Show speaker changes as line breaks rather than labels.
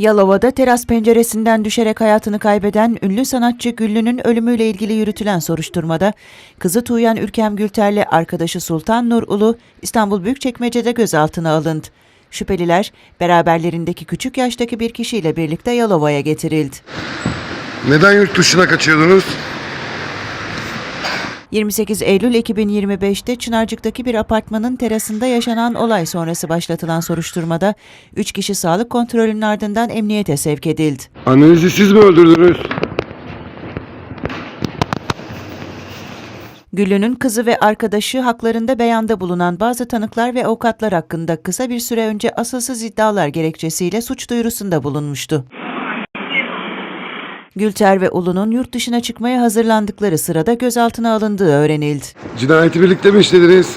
Yalova'da teras penceresinden düşerek hayatını kaybeden ünlü sanatçı Güllü'nün ölümüyle ilgili yürütülen soruşturmada kızı Tuğyan Ülkem Gülter'le arkadaşı Sultan Nur Ulu İstanbul Büyükçekmece'de gözaltına alındı. Şüpheliler beraberlerindeki küçük yaştaki bir kişiyle birlikte Yalova'ya getirildi.
Neden yurt dışına kaçıyordunuz?
28 Eylül 2025'te Çınarcık'taki bir apartmanın terasında yaşanan olay sonrası başlatılan soruşturmada 3 kişi sağlık kontrolünün ardından emniyete sevk edildi.
Annenizi siz mi öldürdünüz?
Güllü'nün kızı ve arkadaşı haklarında beyanda bulunan bazı tanıklar ve avukatlar hakkında kısa bir süre önce asılsız iddialar gerekçesiyle suç duyurusunda bulunmuştu. Gülter ve Ulu'nun yurt dışına çıkmaya hazırlandıkları sırada gözaltına alındığı öğrenildi.
Cinayeti birlikte mi işlediniz?